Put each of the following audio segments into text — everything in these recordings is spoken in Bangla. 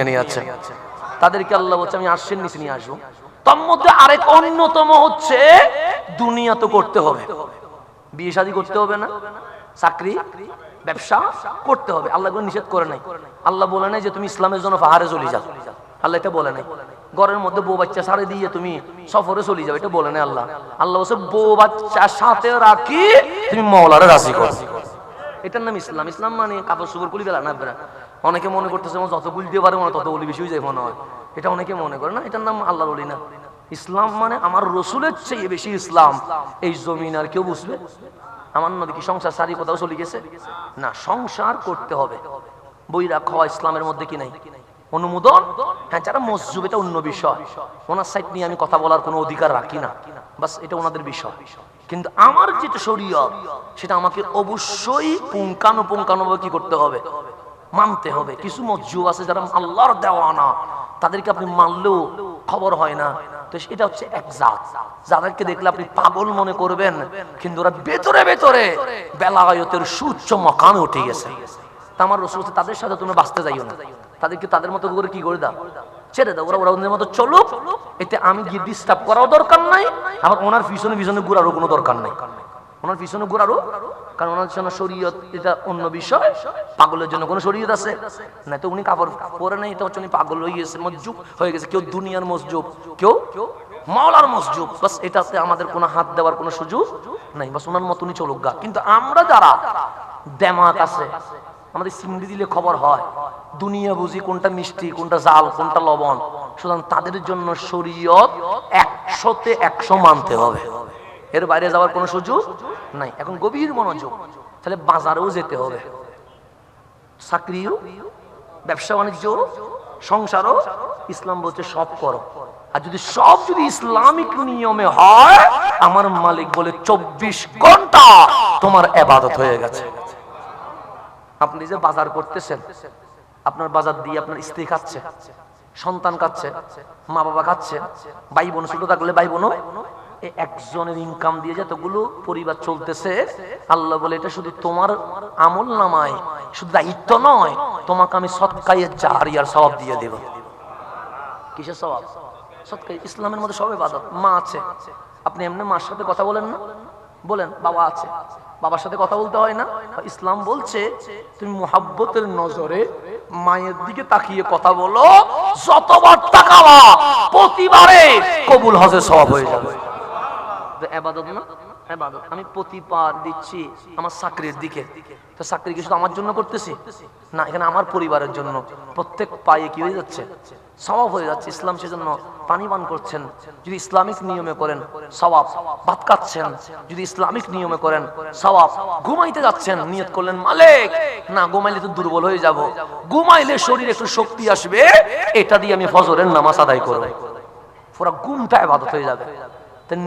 দুনিয়া নিয়ে যাচ্ছে তাদেরকে আল্লাহ বলছে, আমি আর্শের নিচে নিয়ে আসব। তার মধ্যে আরেক অন্যতম হচ্ছে, দুনিয়া তো করতে হবে। বিয়ে শাদী করতে হবে না, চাকরি, ব্যবসা করতে হবে। আল্লাহ কোনো নিষেধ করে নাই। আল্লাহ বলে নাই যে তুমি ইসলামের জন্য পাহাড়ে চলে যাও। আল্লাহ এটা বলে নাই। ঘরের মধ্যে বউ বাচ্চা ছাড়ে দিয়ে তুমি সফরে চলে যাও, এটা বলে নাই আল্লাহ। আল্লাহ বলছে, বউ বাচ্চা সাথে রাখি, তুমি মৌলারে রাজি করো। এটার নাম ইসলাম। ইসলাম মানে কাপড় সুপড় কুলি গেলা না অনেকে মনে করতেছে যত গুল দিয়ে পারে মনে তত অলি বেশি হয়ে যায় মনে হয়। এটা অনেকে মনে করে না, এটার নাম আল্লাহ অলি না। ইসলাম মানে আমার রসুলের চেয়ে বেশি ইসলাম। এই জমিন আর কেউ বুঝবে? আমার নবী কি সংসার সারি কোথাও চলে গেছে? না, সংসার করতে হবে। বইরা খাওয়া ইসলামের মধ্যে কি নাই? অনুমোদন? হ্যাঁ যারা মসজুব এটা অন্য বিষয়। ওনার সাইড নিয়ে আমি কথা বলার কোনো অধিকার রাখি না। বাস, এটা ওনাদের বিষয়। কিন্তু আমার যেটা শরীয়ত, সেটা আমাকে অবশ্যই পুঙ্কানো পুঙ্কানো কি করতে হবে? মানতে হবে। কিছু মসজুব আছে যারা আল্লাহর দেওয়ানা তাদেরকে আপনি মানলেও খবর হয় না। তো এটা হচ্ছে এক জাত। যাদেরকে দেখলে আপনি পাগল মনে করবেন কিন্তু ওরা ভেতরে ভেতরে বেলায়তের সুচ্চ মকামে উঠে গেছে। আমার রসুল বলছে, তাদের সাথে তুমি বাঁচতে যাইও না। তাদেরকে তাদের মতো করে কি করে দাও? ছেড়ে দাও ওরা ওরা ওদের মতো চলুক। এতে আমি গিয়ে ডিস্টার্ব করাও দরকার নাই আবার ওনার পিছনে পিছনে ঘুরারও কোনো দরকার নাই। ওনার পিছনে ঘুরারও কারণ ওনার জন্য শরীয়ত এটা অন্য বিষয়। পাগলের জন্য কোনো শরীয়ত আছে? না তো উনি কাপড় পরে নাই, এটা হচ্ছে উনি পাগল হয়ে গেছে মসজুব হয়ে গেছে, কেউ দুনিয়ার মসজুব কেউ মাওলার মসজুব বাস এটাতে আমাদের কোনো হাত দেওয়ার কোনো সুযোগ নাই, বাস ওনার মতনই চলুক গা। কিন্তু আমরা যারা দেমাক আছে, আমাদের সিমড়ি দিলে খবর হয়, দুনিয়া বুঝি কোনটা মিষ্টি, কোনটা জাল, কোনটা লবণ। সুতরাং তাদের জন্য শরীয়ত একশোতে একশো মানতে হবে। এর বাইরে যাওয়ার কোনো সুযোগ নাই। এখন গভীর মনোযোগ। তাহলে বাজারেও যেতে হবে। চাকরিও, ব্যবসা বাণিজ্য, সংসারও ইসলাম বলছে সব করো। আর যদি সব যদি ইসলামিক নিয়মে হয়, আমার মালিক বলে চব্বিশ ঘণ্টা তোমার এবাদত হয়ে গেছে। আপনি যে বাজার করতেছেন, আপনার বাজার দিয়ে আপনার স্ত্রী খাচ্ছে, সন্তান খাচ্ছে মা বাবা খাচ্ছে ভাই বোন ছোট থাকলে ভাই বোনও একজনের ইনকাম দিয়ে যতগুলো পরিবার চলতেছে, আল্লাহ বলে, এটা শুধু তোমার আমল নামায় শুধু দায়িত্ব নয়, তোমাকে আমি সৎকাইয়ে জারিয়ার সবাব দিয়ে দেব। কিসের সবাব সৎকাই ইসলামের মধ্যে সবে বাদত মা আছে। আপনি এমনি মার সাথে কথা বলেন না? বলেন, বাবা আছে। বাবার সাথে কথা বলতে হয় না? ইসলাম বলছে, তুমি মোহাব্বতের নজরে মায়ের দিকে তাকিয়ে কথা বলো, যতবার তাকাবা, প্রতিবারে কবুল হজে সব হয়ে যাবে। আমি প্রতিবার দিচ্ছি আমার চাকরির দিকে। তো চাকরি কি আমার জন্য করতেছি? না, এখানে আমার পরিবারের জন্য। প্রত্যেক পায়ে কি হয়ে যাচ্ছে? স্বভাব হয়ে যাচ্ছে ইসলাম সেজন্য। পানি পান করছেন। যদি ইসলামিক নিয়মে করেন সবাব ভাত খাচ্ছেন। যদি ইসলামিক নিয়মে করেন সবাব ঘুমাইতে যাচ্ছেন। নিয়ত করলেন, মালিক! না, ঘুমাইলে তো দুর্বল হয়ে যাব। ঘুমাইলে শরীরে একটু শক্তি আসবে। এটা দিয়ে আমি ফজরের নামাজ আদায় করব। পুরা ঘুমটা এবাদত হয়ে যাবে।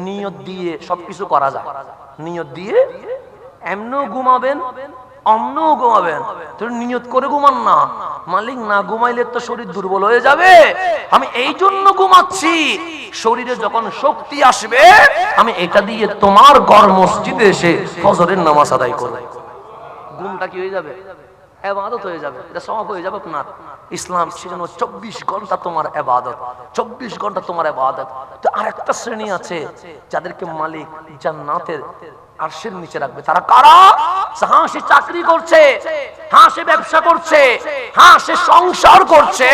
নিয়ত দিয়ে সবকিছু করা যায়। নিয়ত দিয়ে এমনও ঘুমাবেন, অমনও ঘুমাবেন। নিয়ত করে ঘুমান না। মালিক না ঘুমাইলে তো শরীর দুর্বল হয়ে যাবে। আমি এই জন্য ঘুমাচ্ছি। শরীরে যখন শক্তি আসবে, আমি এটা দিয়ে তোমার ঘর মসজিদে এসে ফজরের নামাজ আদায় করব। ঘুমটা কি হয়ে যাবে? এবাদত হয়ে যাবে। এটা সমাপ হয়ে যাবে আপনার ইসলাম সেজন্য চব্বিশ ঘণ্টা তোমার এবাদত, চব্বিশ ঘণ্টা তোমার এবাদত। তো আরেকটা শ্রেণি আছে যাদেরকে মালিক জান্নাতের আরশের নিচে রাখবে। তারা কারা? হ্যাঁ সে চাকরি করছে হ্যাঁ সে ব্যবসা করছে হ্যাঁ সে সংসার করছে,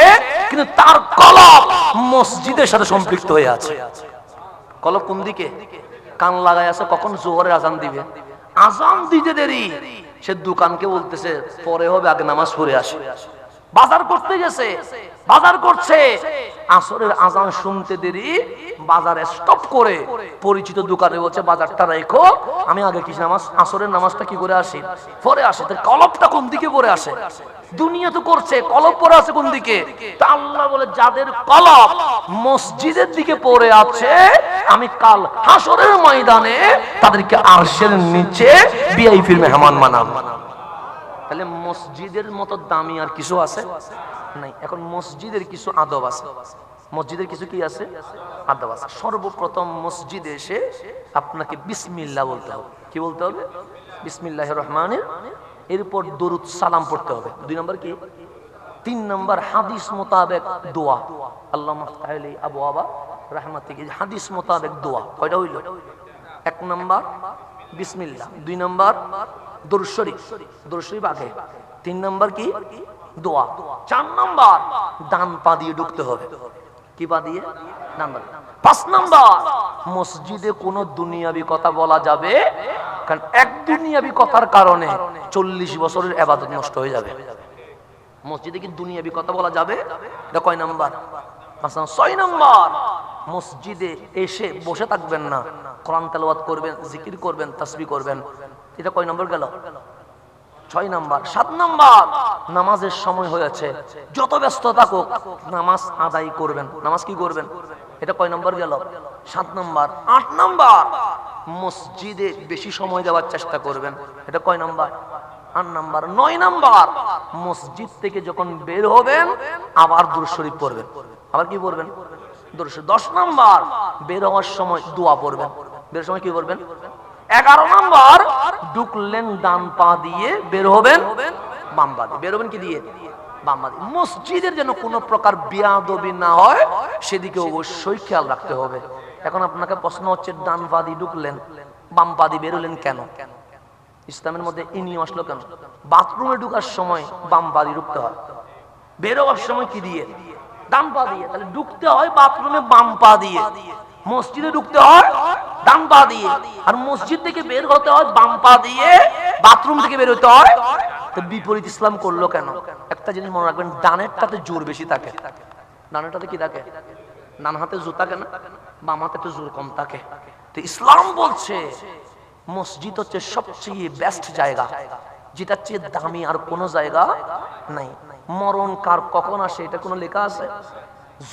কিন্তু তার কলব মসজিদের সাথে সম্পৃক্ত হয়ে আছে। কলব কোন দিকে? কান লাগাই আছে, কখন জোহরের আজান দিবে? আজান দিতে দেরি। সে দোকানকে বলতেছে পরে হবে আগে নামাজ পড়ে আসে। বাজার করতে গেছে, বাজার করছে। আসরের আজান শুনতে দেরি, বাজারে স্টপ করে পরিচিত দোকানে বলছে, বাজারটা রেখো, আমি আগে কি নামাজ, আসরের নামাজটা কি করে আসি? পরে আসে, তো কলপটা কোন দিকে পরে আসে? দুনিয়া তো করছে, কলপ পরে আছে কোন দিকে? তা আল্লাহ বলে, যাদের কলপ মসজিদের দিকে পড়ে আছে, আমি কাল হাসরের ময়দানে তাদেরকে আরশের নিচে বিআইপির মেহমান মানাব তাহলে মসজিদের মতো দামি আর কিছু আছে? নাই, এখন মসজিদের কিছু আদব আছে। মসজিদের কিছু কি আছে? আদব আছে। সর্বপ্রথম মসজিদে এসে আপনাকে বিসমিল্লা বলতে হবে। কি বলতে হবে? বিসমিল্লাহ রহমানের এরপর দরুদ সালাম পড়তে হবে। দুই নম্বর কি? তিন নম্বর হাদিস মোতাবেক দোয়া। আল্লাহ আবু আবা থেকে হাদিস মোতাবেক দোয়া। কয়টা হইল? এক নম্বর বিসমিল্লাহ। দুই নম্বর আগে তিন নম্বর কি? দোয়া। চার নম্বর, ডান পা দিয়ে ঢুকতে হবে। কি পা দিয়ে? পাঁচ নম্বর, মসজিদে কোনো দুনিয়াবি কথা বলা যাবে? কারণ এক দুনিয়াবি কথার কারণে চল্লিশ বছরের আবাদত নষ্ট হয়ে যাবে। মসজিদে কি দুনিয়াবি কথা বলা যাবে? এটা কয় নাম্বার? নাম্বার। ছয় নাম্বার, মসজিদে এসে বসে থাকবেন না। কোরআন তেলাওয়াত করবেন, জিকির করবেন, তাসবি করবেন। এটা কয় নম্বর গেল? ছয় নাম্বার। সাত নম্বর। নামাজের সময় হয়েছে। যত ব্যস্ত থাকুক, নামাজ আদায় করবেন। নামাজ কি করবেন? এটা কয় নম্বর গেল? সাত নম্বর। আট নম্বর। মসজিদে বেশি সময় দেওয়ার চেষ্টা করবেন। এটা কয় নম্বর? আট নাম্বার। নয় নাম্বার। মসজিদ থেকে যখন বের হবেন, আবার দূর শরীফ পড়বেন। আবার কি পড়বেন? দশ নাম্বার। বের হওয়ার সময় দোয়া পড়বেন। বের সময় কি করবেন এগারো নাম্বার, ঢুকলেন ডান পা দিয়ে, বের হবেন বাম পা দিয়ে। বের হবেন কি দিয়ে? মসজিদের যেন কোনো প্রকার বিয়াদবি না হয়, সেদিকে অবশ্যই খেয়াল রাখতে হবে। এখন আপনাকে প্রশ্ন হচ্ছে ঢুকলেন বেরোলেন কেন? ইসলামের মধ্যে আসলো কেন? বাথরুমে ঢুকার সময় বাম ঢুকতে হয়। বেরোবার সময় কি দিয়ে? ডান পা দিয়ে। তাহলে ঢুকতে হয় বাথরুমে বাম পা দিয়ে। মসজিদে ঢুকতে হয় ডান পা দিয়ে। আর মসজিদ থেকে বের হতে হয় বাম পা দিয়ে, বাথরুম থেকে বের হতে হয়। তো বিপরীত ইসলাম করল কেন? একটা জিনিস মনে রাখবেন, ডানেরটাতে জোর বেশি থাকে। ডানেরটাতে কি থাকে? ডান হাতে জোর থাকে না? বাম হাতে তো জোর কম থাকে। তো ইসলাম বলছে, মসজিদ হচ্ছে সবচেয়ে বেস্ট জায়গা, যেটা চেয়ে দামি আর কোনো জায়গা নাই। মরণ কার কখন আসে, এটা কোনো লেখা আছে?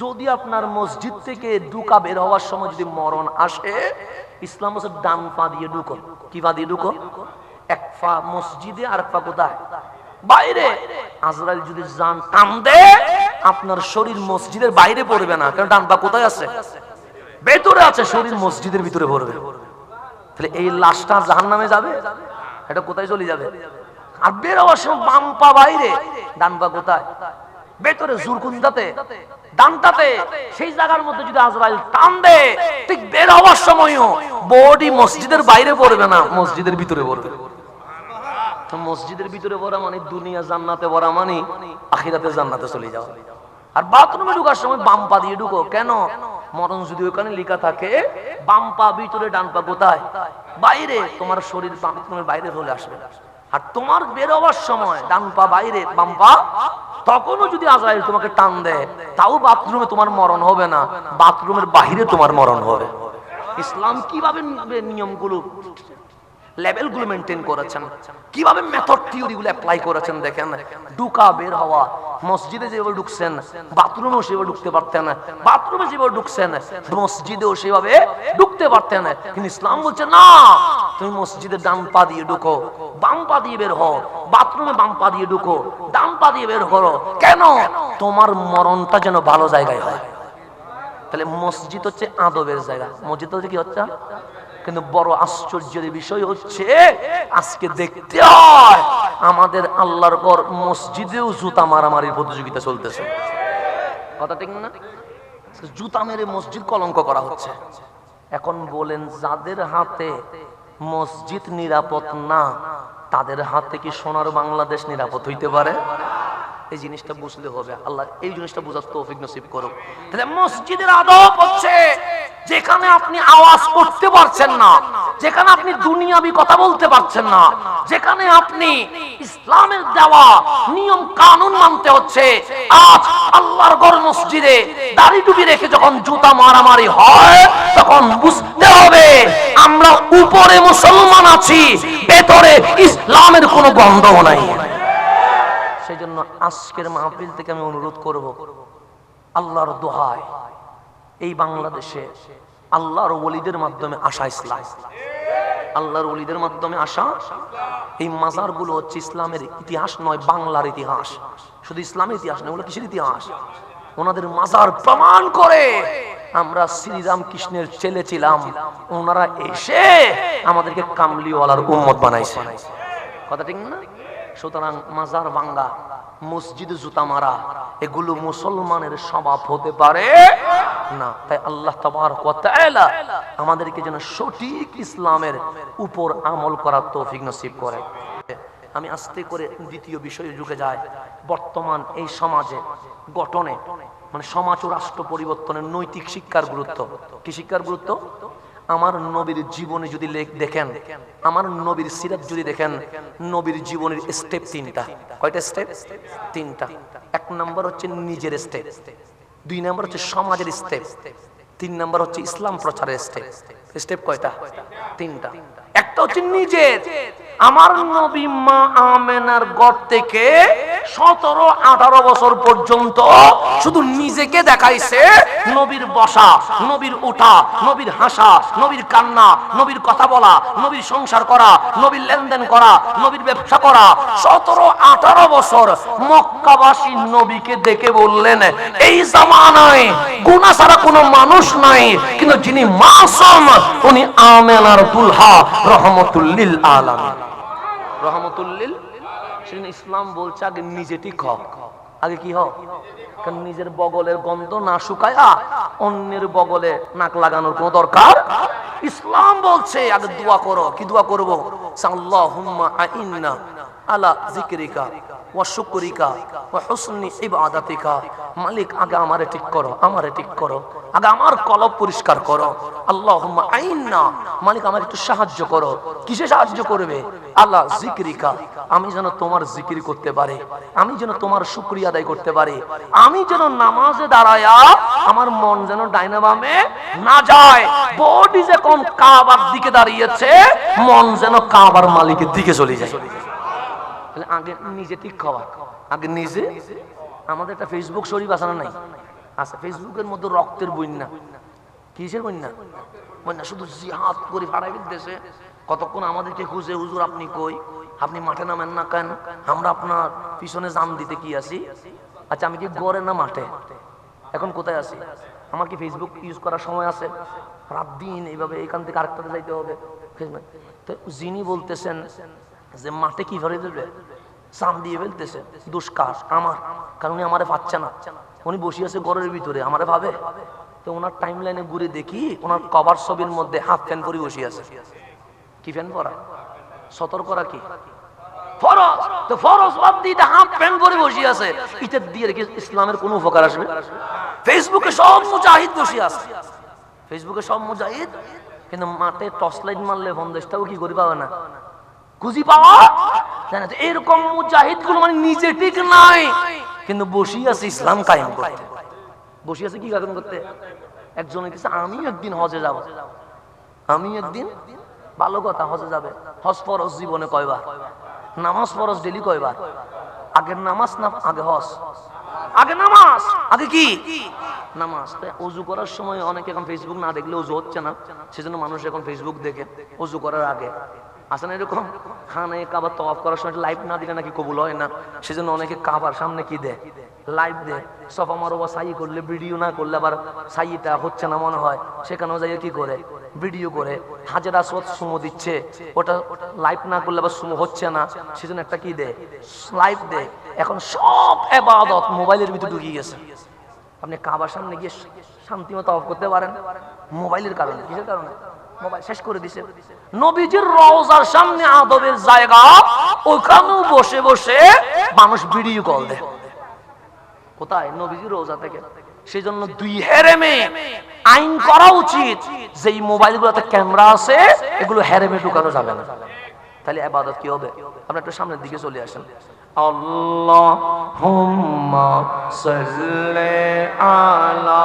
যদি আপনার মসজিদ থেকে ডুকা বের হওয়ার সময় যদি মরণ আসে, ইসলাম হচ্ছে ডান পা দিয়ে ঢুকো। কি পা দিয়ে ঢুকো? এক পা মসজিদে আর পা কোথায়? বাইরে। আজরাইল যদি যান টান দে, আপনার শরীর মসজিদের বাইরে পড়বে না, কারণ ডান পা কোথায় আছে? ভেতরে আছে, শরীর মসজিদের ভিতরে পড়বে। তাহলে এই লাশটা জাহান নামে যাবে? এটা কোথায় চলে যাবে? আর বের হওয়ার সময় বাম পা বাইরে, ডান পা কোথায়? ভেতরে জোর কুন্দাতে ডানটাতে সেই জায়গার মধ্যে যদি আজরাইল টান দে ঠিক বের হওয়ার সময়ও বডি মসজিদের বাইরে পড়বে না, মসজিদের ভিতরে পড়বে। মসজিদের ভিতরে পড়া মানে দুনিয়া জান্নাতে পড়া মানে আখিরাতে জান্নাতে চলে আর বাথরুমে ঢুকার সময় দিয়ে ঢুকো। কেন? মরণ যদি ওখানে লেখা থাকে, বাম পা ভিতরে, ডান পা কোথায়? বাইরে। তোমার শরীর বাথরুমের বাইরে চলে আসবে। আর তোমার বের হওয়ার সময় ডান পা বাইরে, বাম পা তখনও যদি আজরাইল তোমাকে টান দেয়, তাও বাথরুমে তোমার মরণ হবে না, বাথরুমের বাহিরে তোমার মরণ হবে। ইসলাম কীভাবে নিয়মগুলো লেভেলগুলো মেনটেন করেছেন। কীভাবে মেথড থিওরিগুলো অ্যাপ্লাই করেছেন দেখেন? ঢুকা বের হওয়া, মসজিদে যেভাবে ঢুকছেন, বাথরুমেও সেভাবে ঢুকতে পারতেন, বাথরুমে যেভাবে ঢুকছেন, মসজিদেও সেভাবে ঢুকতে পারতেন। কিন্তু ইসলাম বলছে, না, তুমি মসজিদে ডান পা দিয়ে ঢুকো, বাম পা দিয়ে বের হও, বাথরুমে বাম পা দিয়ে ঢুকো, ডান পা দিয়ে বের করো। কেন? তোমার মরণটা যেন ভালো জায়গায় হয়। তাহলে মসজিদ হচ্ছে আদবের জায়গা। মসজিদ হচ্ছে কি হচ্ছে? কিন্তু বড় আশ্চর্যের বিষয় হচ্ছে, আজকে দেখতে হয় আমাদের আল্লাহর পর মসজিদেও জুতা মারামারির প্রতিযোগিতা চলতেছে। কথা ঠিক না? জুতা মেরে মসজিদ কলঙ্ক করা হচ্ছে। এখন বলেন, যাদের হাতে মসজিদ নিরাপদ না, তাদের হাতে কি সোনার বাংলাদেশ নিরাপদ হইতে পারে? এই জিনিসটা বুঝলে হবে। আল্লাহ এই জিনিসটা বোঝার তৌফিক নসিব করুক। তাহলে মসজিদের আদব হচ্ছে যেখানে আপনি আওয়াজ করতে পারছেন না, যেখানে আপনি দুনিয়াবি কথা বলতে পারছেন না, যেখানে আপনি ইসলামের দেওয়া নিয়ম কানুন মানতে হচ্ছে, আজ আল্লাহর গড় মসজিদে দাড়ি টুপি রেখে যখন জুতা মারামারি হয়, তখন বুঝতে হবে আমরা উপরে মুসলমান আছি, ভেতরে ইসলামের কোনো গন্ধও নাই। সেই জন্য আজকের মাহফিল থেকে আমি অনুরোধ করব, আল্লাহর দোহায় এই বাংলাদেশে আল্লাহর ওলিদের মাধ্যমে আসা ইসলাম। আল্লাহর ওলিদের মাধ্যমে আসা। এই মাজারগুলো হচ্ছে ইসলামের ইতিহাস নয়, বাংলার ইতিহাস। শুধু ইসলামের ইতিহাস নয় ওগুলো কিসের ইতিহাস? ওনাদের মাজার প্রমাণ করে আমরা শ্রীরাম কৃষ্ণের ছেলে ছিলাম। ওনারা এসে আমাদেরকে কামলিওয়ালার উম্মত বানাইছে। কথা ঠিক না? সুতরাং মাজার ভাঙ্গা, মসজিদ জুতা মারা, এগুলো মুসলমানের স্বভাব হতে পারে না। তাই আল্লাহ আমাদেরকে যেন সঠিক ইসলামের উপর আমল করার তৌফিক নসিব করে। আমি আস্তে করে দ্বিতীয় বিষয়ে ঢুকে যাই। বর্তমান এই সমাজে গঠনে মানে সমাজ ও রাষ্ট্র পরিবর্তনের নৈতিক শিক্ষার গুরুত্ব। কি শিক্ষার গুরুত্ব? আমার নবীর জীবনে যদি দেখেন, আমার নবীর সিরাপ যদি দেখেন, নবীর জীবনের স্টেপ তিনটা। কয়টা স্টেপ তিনটা। এক নম্বর হচ্ছে নিজের স্টেপ দুই নম্বর হচ্ছে সমাজের স্টেপ তিন নম্বর হচ্ছে ইসলাম প্রচারের স্টেপ স্টেপ কয়টা? তিনটা। একটা হচ্ছে নিজের। আমার নবী মা আমেনার ঘর থেকে সতেরো, আঠারো বছর পর্যন্ত শুধু নিজেকে দেখাইছে নবীর বসা, নবীর ওঠা নবীর হাসা, নবীর কান্না, নবীর কথা বলা, নবীর সংসার করা, নবীর লেনদেন করা, নবীর ব্যবসা করা। সতেরো, আঠারো বছর মক্কাবাসী নবীকে দেখে বললেন, এই জামানায় গুণা ছাড়া কোনো মানুষ নাই। কিন্তু যিনি মাসুম, উনি আমেনার তুলহা রহমতুল্লিল আলামিন। রহমতুল্লিল, সেদিন ইসলাম বলছে, আগে নিজে ঠিক হ আগে কি হোক নিজের বগলের গন্ধ না শুকায়া অন্যের বগলে নাক লাগানোর কোন দরকার? ইসলাম বলছে, আগে দোয়া করো। কি দোয়া করব? আলা জিকরিকা ওয়া শুকরিকা ওয়া হুসনি ইবাদাতিকা। মালিক, আগে আমারে ঠিক করো, আমারে ঠিক করো। আগে আমার কলব পরিষ্কার করো। আল্লাহুম্মা আইন্না। মালিক, আমার একটু সাহায্য করো। কিসে সাহায্য করবে? আল্লাহ জিকরিকা। আমি যেন তোমার জিকির করতে পারি। আমি যেন তোমার শুকরিয়া আদায় করতে পারি। আমি যেন নামাজে দাঁড়ায়া আমার মন যেন ডাইনা বামে না যায়। বডি যে কোন কাবার দিকে দাঁড়িয়েছে, মন যেন কাবার মালিকের দিকে চলে যায়। তাহলে আগে নিজে ঠিক খাওয়া আগে নিজে আমাদের একটা ফেসবুক শরীফ আছে না নাই? আছে। ফেসবুকের মধ্যে রক্তের বন্যা। কিসের বন্যা? বন্যা শুধু জিহাদ করে ফাড়াই দেশে। কতক্ষণ আমাদেরকে খুঁজে, হুজুর, আপনি কই? আপনি মাঠে নামেন না কেন? আমরা আপনার পিছনে জাম দিতে কি আছি? আচ্ছা আমি কি গড়ে না মাঠে? এখন কোথায় আছি? আমার কি ফেসবুক ইউজ করার সময় আছে? রাত দিন এইভাবে এখান থেকে আরেকটাতে যাইতে হবে। তো যিনি বলতেছেন যে মাঠে কি ধরে দেবে সাম দিয়ে ফেলতেছে। দুষ্কার আমার। কারণ উনি আমারে পাচ্ছে না। উনি বসে আছে ঘরের ভিতরে। আমারে ভাবে? তো ওনার টাইম লাইনে ঘুরে দেখি, ওনার কভার ছবির মধ্যে হাফ ফ্যান পরে বসে আছে। কি ফ্যান পরা? সতর্করা কি? ফরজ! তো ফরজ বাদ দিয়ে হাফ প্যান্ট পরে বসে আছে। এটা দিয়ে রেখে ফেসবুকে সব মুজাহিদ কিন্তু মাঠে টর্চ লাইট মারলে বন্ধেশটাও কি করে পাবে না? খুঁজি পাওয়া? এরকম মুজাহিদগুলো মানে নিজে ঠিক নাই। কিন্তু বসি আছে ইসলাম কায়েম করতে। বসি আছে কি কায়েম করতে? একজনের কাছে, আমি একদিন হজে যাব। আমি একদিন? ভালো কথা, হজে যাবে। হজ ফরজ জীবনে কয়বার? নামাজ ফরজ ডেলি কয়বার? আগের নামাজ না, আগে হজ। আগে নামাজ? আগে কি? নামাজ। অজু করার সময় অনেকে এখন ফেসবুক না দেখলে অজু হচ্ছে না। সেজন্য মানুষ এখন ফেসবুক দেখে অজু করার আগে। আসলে এরকম খানে কাবার তওয়াফ করার সময় লাইভ না দিলে নাকি কবুল হয় না। সেজন্য অনেকে কাবার সামনে কি দেয়? লাইভ দেয়। সফা মারোবা সাই করলে, ভিডিও না করলে আবার সাইটা হচ্ছে না মনে হয়। সেখানেও যাই কি করে? ভিডিও করে। হাজার আসওয়াত সুমো দিচ্ছে। ওটা লাইভ না করলে আবার সুমো হচ্ছে না। সেজন্য একটা কি দে লাইভ দে এখন সব এবাদত মোবাইলের ভিতরে ঢুকিয়ে গেছে। আপনি কাবার সামনে গিয়ে শান্তি মতো অফ করতে পারেন। মোবাইলের কারণে। কিসের কারণে? শেষ করে দিছে। নবীজির রওজার সামনে আদবের জায়গা, ওখানেও বসে বসে মানুষ কল কোথায়? নবীজির থেকে। সেই জন্য দুই হেরেমে আইন করা উচিত যে এই মোবাইলগুলোতে ক্যামেরা আছে, এগুলো হেরেমে ঢুকানো যাবে না। তাহলে আবাদত কি হবে? আপনি একটু সামনের দিকে চলে আসেন। সাল্লি আলা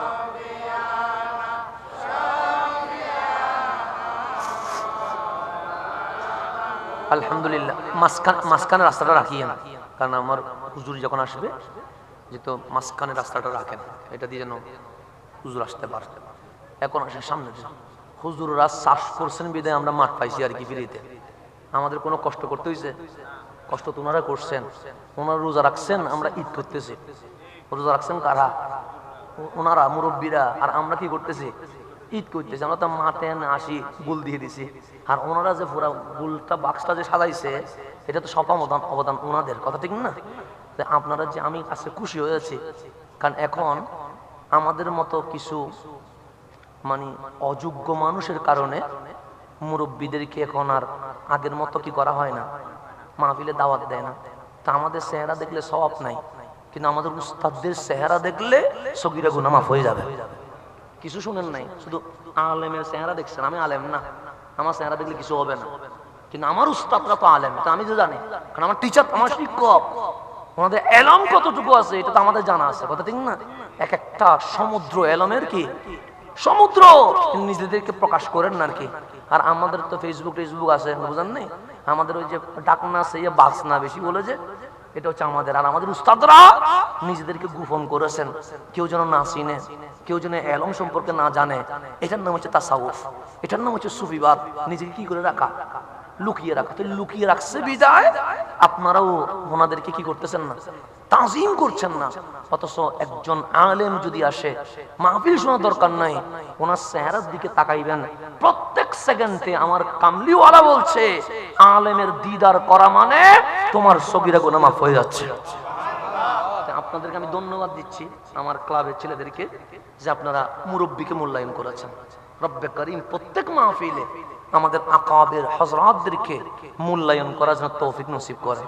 আলহামদুলিল্লাহ, মাঝখান মাঝখানে রাস্তাটা রাখিয়ে না কারণ আমার হুজুরি যখন আসবে, যে তো মাঝখানে রাস্তাটা রাখেন, এটা দিয়ে যেন হুজুর আসতে পারে। এখন আসে সামনে হুজুররা চাষ করছেন বিদায় আমরা মাঠ পাইছি আর কি ফিরিতে। আমাদের কোনো কষ্ট করতে হয়েছে কষ্ট তো ওনারা করছেন। ওনারা রোজা রাখছেন, আমরা ঈদ করতেছি। রোজা রাখছেন কারা? ওনারা, মুরব্বীরা, আর আমরা কি করতেছি? ঈদ করতেছে, আমরা তো মাঠে আসি, গুল দিয়ে দিছি। আর ওনারা যে পুরা গুলটা, বাক্সটা যে সাজাইছে, এটা তো সব অবদান অবদান ওনাদের, কথা ঠিক না? আপনারা যে আমি আজকে খুশি হয়েছি কারণ এখন আমাদের মতো কিছু মানে অযোগ্য মানুষের কারণে মুরব্বীদেরকে এখন আর আগের মতো কি করা হয় না, মাহফিলে দাওয়াত দেয় না। তা আমাদের চেহারা দেখলে সবাব নাই, কিন্তু আমাদের উস্তাদদের চেহারা দেখলে সগিরা গুনা মাফ হয়ে যাবে। কিছু শুনেন নাই। শুধু আলেমের চেহারা দেখছেন। আমি আলেম না। আমার চেহারা দেখলে কিছু হবে না। কিন্তু আমার উস্তাদরা তো আলেম। তা আমি তো জানি। কারণ আমার টিচার আমার শিক্ষক। আমাদের এলম কতটুকু আছে, এটা তো আমাদের জানা আছে। কথা ঠিক না? এক একটা সমুদ্র এলমের কি? সমুদ্র! নিজেদেরকে প্রকাশ করেন না কি। আর আমাদের তো ফেসবুক টেসবুক আছে, বুঝেন নাই? আমাদের ওই যে ডাকনা সে বাস না বেশি বলে যে এটা হচ্ছে আমাদের, আর আমাদের উস্তাদরা নিজেদেরকে গোপন করেছেন। কেউ যেন না চিনে, কেউ যেন এলম সম্পর্কে না জানে। এটার নাম হচ্ছে তাসাউফ। এটার নাম হচ্ছে সুফিবাদ। নিজেকে কি করে রাখা? লুকিয়ে রাখা। তো লুকিয়ে রাখছে বিদায়। আপনারাও ওনাদেরকে কি করতেছেন না? তাজিম করছেন না। অথচ একজন আলেম যদি আসে, মাহফিল শোনার দরকার নাই। ওনার চেহারার দিকে তাকাইবেন। প্রত্যেক সেকেন্ডে আমার কামলিওয়ালা বলছে, আলেমের দিদার করা মানে তোমার সগিরা গোনা মাফ হয়ে যাচ্ছে। আপনাদেরকে আমি ধন্যবাদ দিচ্ছি আমার ক্লাবের ছেলেদেরকে যে আপনারা মুরব্বীকে মূল্যায়ন করেছেন। রব্বে করিম প্রত্যেক মাহফিলে আমাদের আকাবের হজরতদেরকে মূল্যায়ন করার জন্য তৌফিক নসিব করে।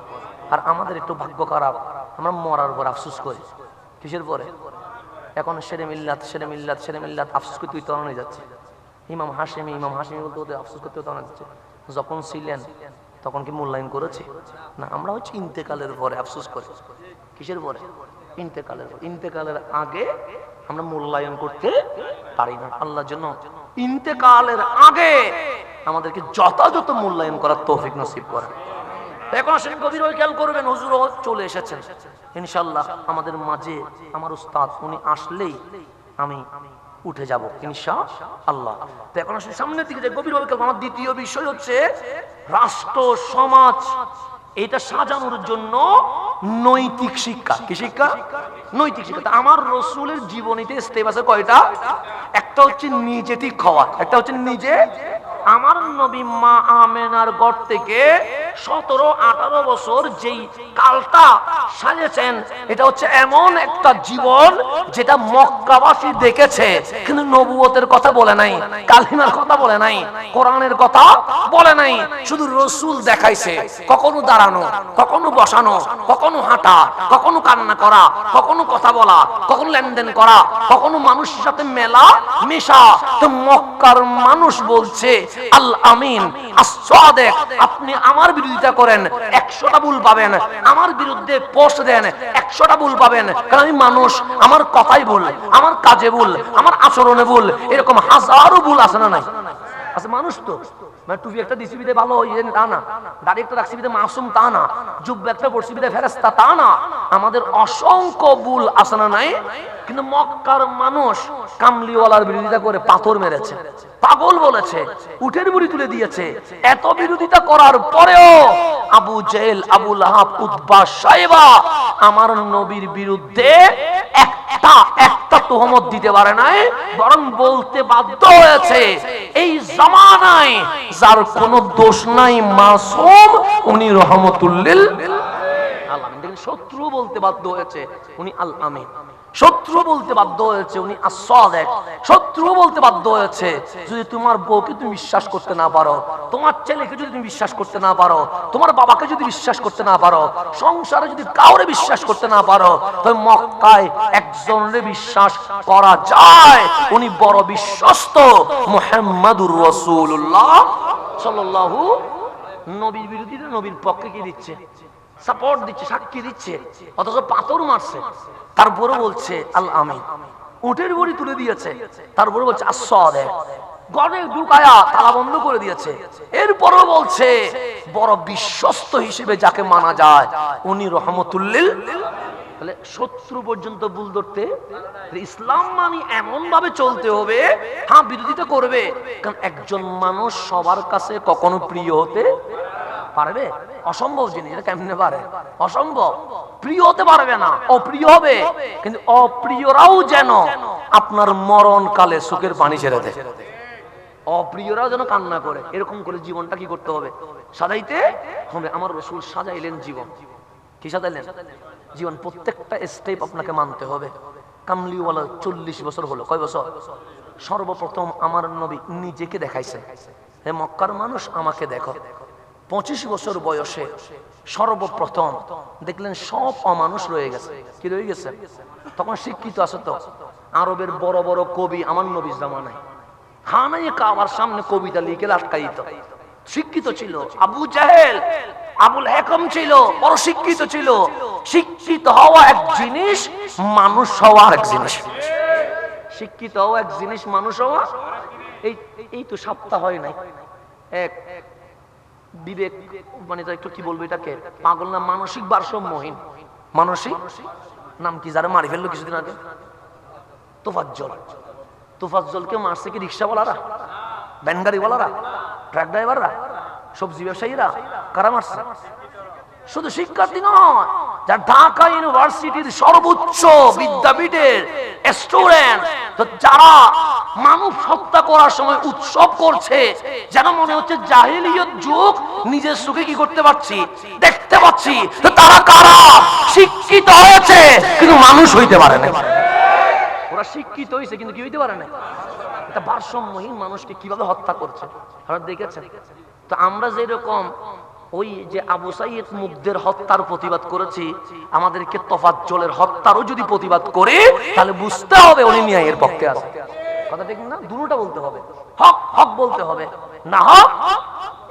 আর আমাদের একটু ভাগ্য খারাপ, আমরা মরার পর আফসুস করি। কিসের পরে এখন সেরে মিল্লাত সেরে মিল্লাত সেরে মিল্লাত, আফসোস করতে তো হয়ে যাচ্ছে। ইমাম হাসেমি ইমাম হাসেমি বলতে ওদের আফসোস করতে তো যাচ্ছে যখন ছিলেন তখন কি মূল্যায়ন করেছে? না, আমরা হচ্ছে ইন্তেকালের পরে, আফসোস করি। কিসের পরে? ইন্তেকালের পরে। ইন্তেকালের আগে আমরা মূল্যায়ন করতে পারি না। আল্লাহর জন্য ইন্তেকালের আগে আমাদেরকে যথাযথ মূল্যায়ন করার তৌফিক নসিব করে এখন আসেন গভীর খেয়াল করবেন হুজুরও চলে এসেছেন। ইনশাল্লাহ আমাদের মাঝে, আমার উস্তাদ, উনি আসলেই আমি উঠে যাব আল্লাহ। এখন সামনের দিকে যে গভীর খেয়াল করব। আমার দ্বিতীয় বিষয় হচ্ছে রাষ্ট্র, সমাজ। এটা সাজানোর জন্য নৈতিক শিক্ষা। কি শিক্ষা? নৈতিক শিক্ষা। আমার রসুলের জীবনীতে স্টেপ আছে কয়টা? একটা হচ্ছে নিজে ঠিক হওয়া, একটা হচ্ছে নিজে আমার নবী মা আমেনার গড় থেকে সতেরো, আঠারো বছর যেই কালটা সাজেছেন এটা হচ্ছে এমন একটা জীবন যেটা মক্কাবাসী দেখেছে, কিন্তু নবুয়তের কথা বলে নাই, কালিমার কথা বলে নাই, কোরআনের কথা বলে নাই, শুধু রসুল দেখাইছে, কখনো দাঁড়ানো, কখনো বসানো, কখনো হাঁটা, কখনো কান্না করা, কখনো কথা বলা, কখনো লেনদেন করা, কখনো মানুষের সাথে মেলা, মেশা। তো মক্কার মানুষ বলছে, আল আমিন আপনি আমার বিরোধিতা করেন, একশোটা ভুল পাবেন, আমার বিরুদ্ধে পোস্ট দেন, একশোটা ভুল পাবেন, কারণ আমি মানুষ, আমার কথাই ভুল, আমার কাজে ভুল, আমার আচরণে ভুল, এরকম হাজারো ভুল আছে না নাই? আচ্ছা মানুষ তো। মানে টুপি একটা দিছি বিদে ভালো হয়ে তা না। একটা রাখছি মাসুম, তা না। জুব্বা একটা পড়ছি বিদে ফেরেস্তা তা না। আমাদের অসংখ্য ভুল আছে না নাই? কিন্তু মক্কার মানুষ কামলিওয়ালার বিরোধিতা করে পাথর মেরেছে। পাগল বলেছে, উঠের বুড়ি তুলে দিয়েছে। এত বিরোধিতা করার পরেও আবু জেল আবু লাহাব উদ্বা সাহেবা আমার নবীর বিরুদ্ধে একটা একটা তোহমত দিতে পারে নাই, বরং বলতে বাধ্য হয়েছে, এই জামানায় যার কোনো দোষ নাই মাসুম, উনি রহমতুল্লিল দেখেন, শত্রু বলতে বাধ্য হয়েছে, উনি আল আমিন শত্রু বলতে বাধ্য হয়েছে, উনি আসাদেক শত্রু বলতে বাধ্য হয়েছে, যদি তোমার বউকে তুমি বিশ্বাস করতে না পারো, তোমার ছেলেকে যদি তুমি বিশ্বাস করতে না পারো, তোমার বাবাকে যদি বিশ্বাস করতে না পারো, সংসারে যদি কাউরে বিশ্বাস করতে না পারো, তবে মক্কায় একজনের বিশ্বাস করা যায়। উনি বড় বিশ্বস্ত মুহাম্মাদুর রাসূলুল্লাহ। সাল্লাল্লাহু নবীর বিরোধীরা নবীর পক্ষে কি দিচ্ছে? সাপোর্ট দিচ্ছে, সাক্ষী দিচ্ছে। অথচ পাথর মারছে। তারপরে বলছে, আল আমিন। উটের বড়ি তুলে দিয়েছে। তারপরে বলছে তাহলে শত্রু পর্যন্ত ভুল ধরতে ইসলাম মানে এমন ভাবে চলতে হবে হ্যাঁ বিরোধিতা করবে। কারণ একজন মানুষ সবার কাছে কখনো প্রিয় হতে পারবে? অসম্ভব জিনিস, এটা কেমনে পারে? অসম্ভব। প্রিয় হতে পারবে না, অপ্রিয় হবে। কিন্তু অপ্রিয়রাও যেন আপনার মরণ কালে সুখের পানি ছেড়ে দেয়। অপ্রিয়রাও যেন কান্না করে, এরকম করে জীবনটা কি করতে হবে? সাজাইতে হবে। আমার রসুল সাজাইলেন জীবন। কি সাজাইলেন? জীবন প্রত্যেকটা স্টেপ আপনাকে মানতে হবে। কামলিওয়ালা চল্লিশ বছর হলো। কয় বছর? সর্বপ্রথম আমার নবী নিজেকে দেখাইছে। হে মক্কার মানুষ আমাকে দেখো। পঁচিশ বছর বয়সে সর্বপ্রথম দেখলেন সব অমানুষ রয়ে গেছে। কি রয়ে গেছে? তখন শিক্ষিত আছে তো। আরবের বড় বড় কবি আমার নবীর জামানায়। খানায় কাবার সামনে কবিতা লিখে আটকাই দিত শিক্ষিত ছিল। আবু জাহেল, আবুল হেকম ছিল, বড় শিক্ষিত ছিল। শিক্ষিত হওয়া এক জিনিস, মানুষ হওয়া এক জিনিস। শিক্ষিত হওয়া এক জিনিস, মানুষ হওয়া? এই এই তো সপ্তাহ হয় নাই। এক বিবেক মানে একটু কি বলব এটাকে? পাগল না, মানসিক ভারসাম্যহীন। মানসিক? নাম কি যারা মারি ফেলল কিছুদিন আগে? তোফাজ্জল। তোফাজ্জলকে মারছে কি রিক্সাওয়ালারা? ভ্যান গাড়িওয়ালারা? ট্রাক ড্রাইভাররা? সবজি ব্যবসায়ীরা? কারা মারছে? শুধু শিক্ষার্থী নয় যা ঢাকা ইউনিভার্সিটির সর্বোচ্চ বিদ্যাপীঠের স্টুডেন্ট যারা মানব হত্যা করার সময় উৎসব করছে, যেন মনে হচ্ছে জাহিলিয়ত যুগ, নিজের সুখে কি করতে পারছি? দেখতে পাচ্ছি তারা কারা? শিক্ষিত হয়েছে, কিন্তু মানুষ হইতে পারে না ওরা শিক্ষিত হয়েছে কিন্তু কি হইতে পারে না এটা ভারসাম্যহীন মানুষকে কীভাবে হত্যা করছে? দেখেছেন? তো আমরা যেরকম ওই যে আবু সাইদ মুগ্ধের হত্যার প্রতিবাদ করেছি, আমাদেরকে তফাজ্জলের হত্যারও যদি প্রতিবাদ করে, তাহলে বুঝতে হবে উনি ন্যায়ের পক্ষে আছে। কথা ঠিক না? দুটোটা বলতে হবে। হক হক বলতে হবে। না হক,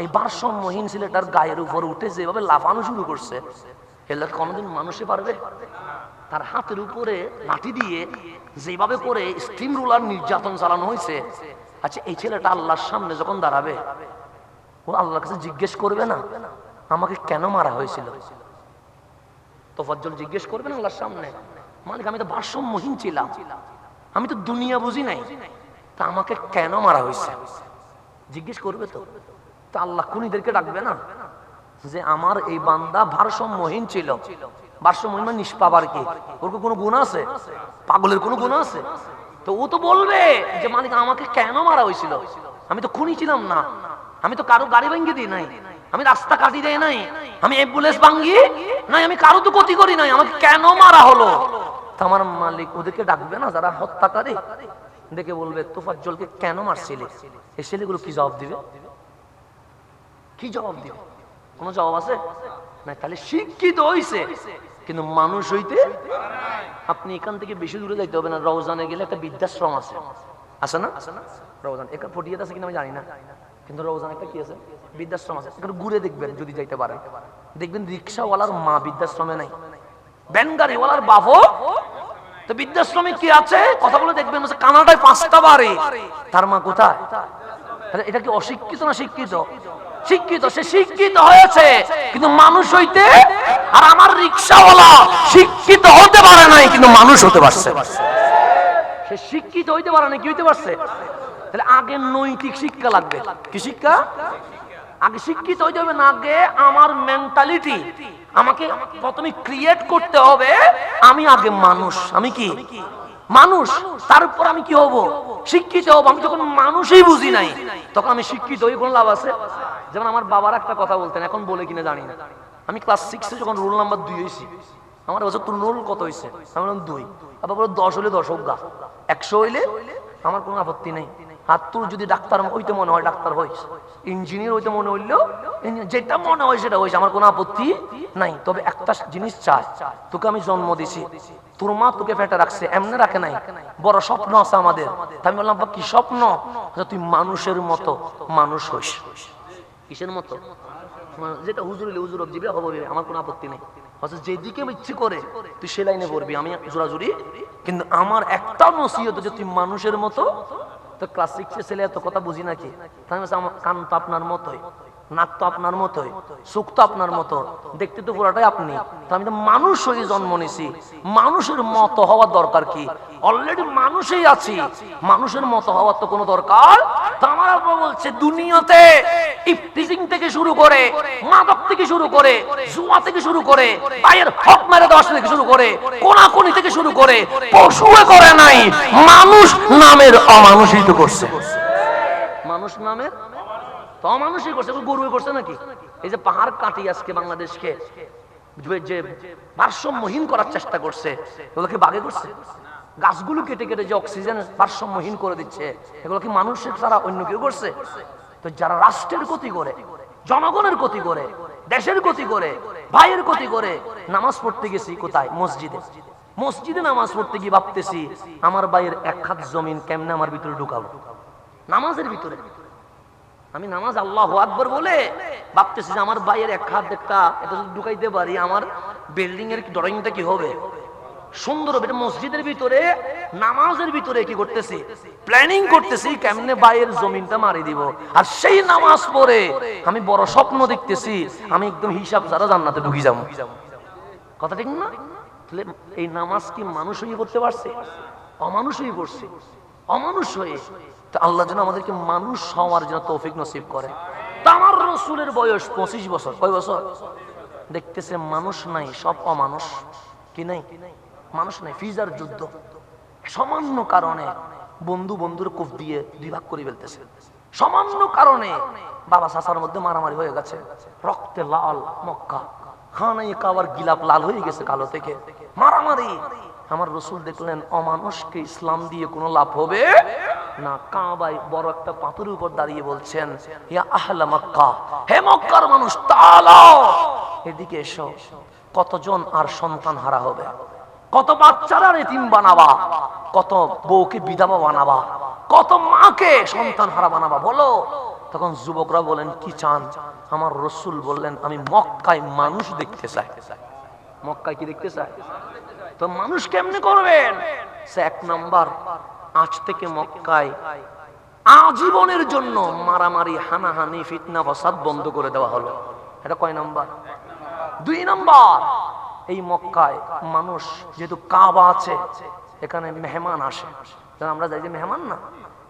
এই ভারসাম্যহীন ছেলেটার গায়ের উপর উঠে যেভাবে লাফানো শুরু করছে এগুলো কোনোদিন মানুষে পারবে? তার হাতের উপরে লাঠি দিয়ে যেভাবে করে স্টিম রোলার নির্যাতন চালানো হয়েছে আচ্ছা এই ছেলেটা আল্লাহর সামনে যখন দাঁড়াবে ও আল্লাহর কাছে জিজ্ঞেস করবে না? আমাকে কেন মারা হয়েছিল? তোফাজ্জল জিজ্ঞেস করবে না আল্লাহর সামনে? মালিক, আমি তো ভারসাম্যহীন ছিলাম। আমি তো দুনিয়া বুঝি নাই। তা আমাকে কেন মারা হয়েছে? জিজ্ঞেস করবে তো। তা আল্লাহ খুনিদেরকে ডাকবে না? যে আমার এই বান্দা ভারসাম্যহীন ছিল। ভারসাম্যহীন মানে নিষ্পাবার কি। ওর কোনো গুণ আছে? পাগলের কোনো গুণ আছে? তো ও তো বলবে যে, মালিক, আমাকে কেন মারা হয়েছিল? আমি তো খুনি ছিলাম না। আমি তো কারও গাড়ি ভাঙ্গি দিই নাই। আমি রাস্তা কাটি দেয় নাই। আমি অ্যাম্বুলেন্স ভাঙ্গি নাই। আমি কারও তো ক্ষতি করি নাই। আমাকে কেন মারা হলো? আমার মালিক ওদেরকে ডাকবে না? যারা হত্যাকারী। দেখে বলবে, তোফাজ্জলকে কেন মারছিলে? এই ছেলেগুলো কি জবাব দিবে? কি জবাব দিবে? কোন জবাব আছে? না, তাহলে শিক্ষিত হইছে। কিন্তু মানুষ হইতে আপনি এখান থেকে বেশি দূরে যাইতে হবে না। রওজানে গেলে একটা বৃদ্ধাশ্রম আছে। আছে না? রওজান। এখানে ফটিয়াত আছে কিনা আমি জানি না। কিন্তু রওজান একটা কি আছে? বৃদ্ধাশ্রম আছে। এখানে ঘুরে দেখবেন যদি যাইতে পারেন। দেখবেন রিক্সাওয়ালার মা বৃদ্ধাশ্রমে নাই। ভ্যান বাবু তো বৃদ্ধাশ্রমে কি আছে? কথা বলে দেখবেন কানাডায় পাঁচটা বাড়ি। তার মা কোথায়? এটা কি অশিক্ষিত না শিক্ষিত? শিক্ষিত, সে শিক্ষিত হয়েছে। কিন্তু মানুষ হইতে আর আমার রিক্সাওয়ালা শিক্ষিত হতে পারে নাই, কিন্তু মানুষ হতে পারছে। সে শিক্ষিত হইতে পারে না কি হইতে পারছে? তাহলে আগে নৈতিক শিক্ষা লাগবে। কি শিক্ষা? আগে শিক্ষিত হইতে হবে না, আগে আমার মেন্টালিটি আমাকে প্রথমে ক্রিয়েট করতে হবে, আমি আগে মানুষ, আমি কি? মানুষ। তারপর আমি কি হব? শিক্ষিত হব। আমি যখন মানুষই বুঝি নাই, তখন আমি শিক্ষিত হয়ে কোন লাভ আছে। যেমন আমার বাবার একটা কথা বলতেন, এখন বলে কিনা জানি না। আমি ক্লাস সিক্সে যখন রোল নাম্বার দুই হয়েছি আমার বছর তোর রোল কত হয়েছে আমি বললাম দুই। আবার বলো দশ হলে দশ হোক গা। একশো হইলে আমার কোনো আপত্তি নেই। আর তোর যদি ডাক্তার হইতে মনে হয় ডাক্তার হইস। ইঞ্জিনিয়ার হইতে মনে হইল। যেটা মনে হয় সেটা হয়েছে আমার কোনো আপত্তি নাই। তবে একটা জিনিস চাই। তোকে আমি জন্ম দিছি। তোর মা তোকে ফেটে রাখছে। এমনি রাখে নাই। বড় স্বপ্ন আছে আমাদের। আমি বললাম "বাবা, কি স্বপ্ন? তুই মানুষের মতো মানুষ হইস। কিসের মতো? যেটা হুজুর হইলে হুজুর জিবে হবে আমার কোনো আপত্তি নেই। অথচ যেদিকে ইচ্ছে করে তুই সে লাইনে পড়বি। আমি জোরাজুরি। কিন্তু আমার একটা নসিহত যে তুই মানুষের মতো তো ক্লাস শিখছে ছেলে এত কথা বুঝি নাকি? কান তো আপনার মতোই, নাক তো আপনার মতোই সুখ তো আপনার মতো, দেখতে তো পুরাটাই আপনি। আমি তো মানুষ হয়ে জন্ম নিছি। মানুষের মতো হওয়ার দরকার কি? অলরেডি মানুষই আছি। মানুষের মতো হওয়ার তো কোনো দরকার মানুষ নামের অমানুষই তো করছে। মানুষ নামের অমানুষই করছে গরু করছে নাকি? এই যে পাহাড় কাটি আজকে বাংলাদেশকে, যে- ভারসাম্যহীন করার চেষ্টা করছে এগুলো কি বাগে করছে? গাছগুলো কেটে কেটে যে অক্সিজেন ভারসাম্যহীন করে দিচ্ছে, এগুলো কি মানুষের ছাড়া অন্য কেউ করছে? তো যারা রাষ্ট্রের ক্ষতি করে, জনগণের ক্ষতি করে, দেশের ক্ষতি করে, ভাইয়ের ক্ষতি করে, নামাজ পড়তে গেছি কোথায়? মসজিদে। মসজিদে নামাজ পড়তে গিয়ে ভাবতেছি, আমার ভাইয়ের এক হাত জমিন কেমনে আমার ভিতরে ঢুকাবো? নামাজের ভিতরে। আমি নামাজ আল্লাহ আকবর বলে ভাবতেছি যে আমার ভাইয়ের এক হাত একটা, এটা ঢুকাইতে পারি, আমার বিল্ডিং এর ড্রয়িংটা কি হবে? সুন্দর মসজিদের ভিতরে, নামাজের ভিতরে কি করতেছি? প্ল্যানিং করতেছি কেমনে বাইয়ের জমিনটা মারি দিব। আর সেই নামাজ পড়ে আমি বড় স্বপ্ন দেখতেছি, আমি একদম হিসাব ছাড়া জান্নাতে ঢুকি যাব। কথা ঠিক না? তাহলে এই নামাজ কি মানুষ হয়ে পড়তে পারছে? অমানুষ হয়ে পড়ছে। অমানুষ হয়ে। তো আল্লাহ যেন আমাদেরকে মানুষ হওয়ার জন্য তৌফিক নসিব করে। তা আমার রসুলের বয়স পঁচিশ বছর। কয় বছর? দেখতেছে মানুষ নাই, সব অমানুষ। কি নাই? মানুষ নাই, ফিজার যুদ্ধ। সামান্য কারণে বন্ধু বন্ধুর কুফ দিয়ে দুই ভাগ করে ফেলতেছে। সামান্য কারণে বাবা চাচার মধ্যে মারামারি হয়ে গেছে। রক্তে লাল মক্কা। গিলাপ লাল হয়ে গেছে কালো থেকে। মারামারি। আমার রসুল দেখলেন, অমানুষকে ইসলাম দিয়ে কোনো লাভ হবে না। কাবাই বড় একটা পাথরের উপর দাঁড়িয়ে বলছেন আহলা মক্কা, হে মক্কার মানুষ তালাও এদিকে এসো। কতজন আর সন্তান হারা হবে? কত বাচ্চারা রেতিম বানাবা, কত বউকে বিধবা বানাবা, কত মাকে সন্তান হারা বানাবা, বলো? তখন যুবকরা বলেন, কি চান? আমার রসুল বললেন, আমি মক্কায় মানুষ দেখতে চাই। মক্কায় কি দেখতে চাই তো মানুষ কেমনে করবেন? সে এক নাম্বার, আজ থেকে মক্কায় আজীবনের জন্য মারামারি, হানাহানি, ফিতনা, ফসাদ বন্ধ করে দেওয়া হলো। এটা কয় নাম্বার? দুই নাম্বার এই মক্কায় মানুষ যেহেতু কাবা আছে, এখানে মেহমান আসে। আমরা যাই যে মেহমান না,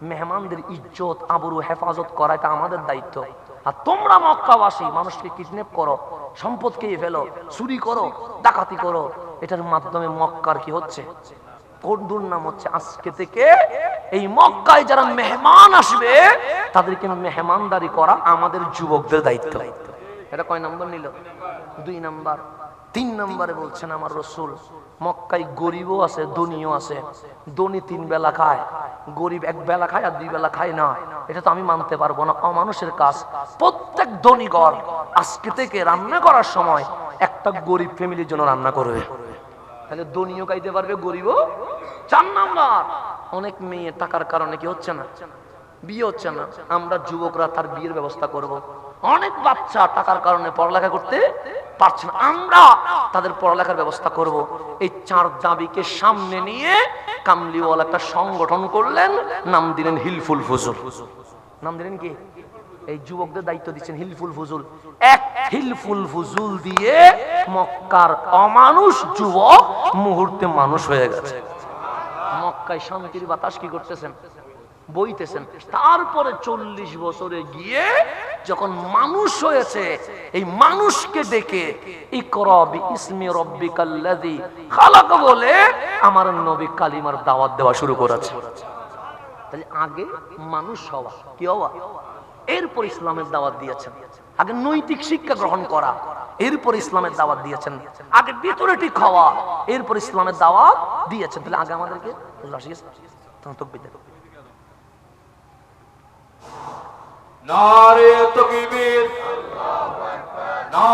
মেহমানদের ইজ্জত, আবরু, হেফাজত করা এটা আমাদের দায়িত্ব। আর তোমরা মক্কাবাসী, মানুষকে কিডন্যাপ করো, সম্পদ খেয়ে ফেলো, চুরি করো, ডাকাতি করো, এটার মাধ্যমে মক্কার কি হচ্ছে? কোন হচ্ছে আজকে থেকে এই মক্কায় যারা মেহমান আসবে, তাদেরকে মেহমানদারি করা আমাদের যুবকদের দায়িত্ব। এটা কয় নম্বর নিল? দুই নাম্বার। তিন নম্বরে বলছেন আমার রসুল, মক্কায় গরিবও আছে, ধনীও আছে। ধনী তিন বেলা খায়, গরিব এক বেলা খায় আর দুই বেলা খায় না। এটা তো আমি মানতে পারব না, অমানুষের কাজ। প্রত্যেক ধনীগর আজকে থেকে রান্না করার সময় একটা গরিব ফ্যামিলির জন্য রান্না করবে। তাহলে ধনীও খাইতে পারবে, গরিবও? চার নাম্বার, অনেক মেয়ে টাকার কারণে কি হচ্ছে না? বিয়ে হচ্ছে না। আমরা যুবকরা তার বিয়ের ব্যবস্থা করব। অনেক বাচ্চা টাকার কারণে পড়ালেখা করতে পারছে না। আমরা তাদের পড়ালেখার ব্যবস্থা করব। এই চার দাবিকে সামনে নিয়ে কামলিওয়াল একটা সংগঠন করলেন, নাম দিলেন হিলফুল ফুজুল। নাম দিলেন কি? এই যুবকদের দায়িত্ব দিচ্ছেন হিলফুল ফুজুল। এক হিলফুল ফুজুল দিয়ে মক্কার অমানুষ যুবক মুহূর্তে মানুষ হয়ে গেছে। মক্কায় শান্তির বাতাস কি করতেছেন? বইতেছেন। তারপরে চল্লিশ বছরে গিয়ে যখন মানুষ হয়েছে, এই মানুষকে খালাক বলে আমার নবী কালিমার দাওয়াত দেওয়া শুরু করেছে। তাহলে আগে মানুষ হওয়া, কি হওয়া? এরপর ইসলামের দাওয়াত দিয়েছেন। আগে নৈতিক শিক্ষা গ্রহণ করা, এরপর ইসলামের দাওয়াত দিয়েছেন। আগে ভিতরে ঠিক হওয়া, এরপর ইসলামের দাওয়াত দিয়েছেন। তাহলে আগে আমাদেরকে নারে তকিবীর। না